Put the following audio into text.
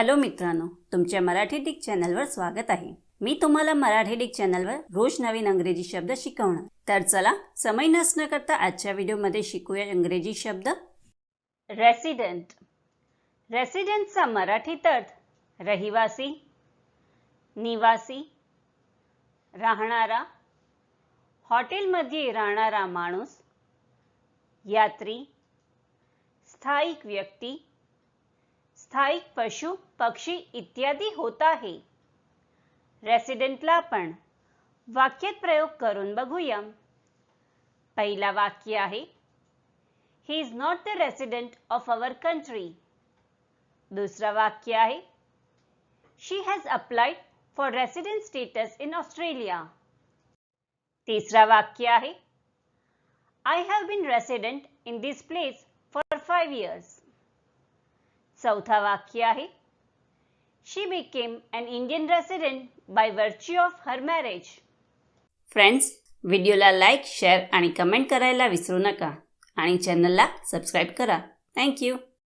Hello मित्रांनो तुमच्या Marathi Dick चॅनलवर स्वागत आहे. मी तुम्हाला मराठी डिक चॅनलवर रोज नवीन अंग्रेजी शब्द शिकवणार. तर चला समय नसणं करता आजच्या व्हिडिओमध्ये शिकूया इंग्रजी शब्द. रेसिडेंट रेसिडेंटचा मराठीत अर्थ रहिवासी निवासी राहणारा हॉटेलमध्ये राहणारा माणूस यात्री स्थायिक व्यक्ती स्थायिक पशु पक्षी इत्यादी होत आहे. रेसिडेंटला आपण वाक्यात प्रयोग करून बघूया. पहिला वाक्य आहे he is not the resident of our country दुसरं वाक्य आहे she has applied for resident status in Australia तिसरा वाक्य आहे I have been resident in this place for five years चौथा वाक्य आहे. She became an Indian resident by virtue of her marriage friends व्हिडिओला लाईक शेअर आणि comment करायला विसरू नका. आणि चॅनलला सबस्क्राईब करा. थँक्यू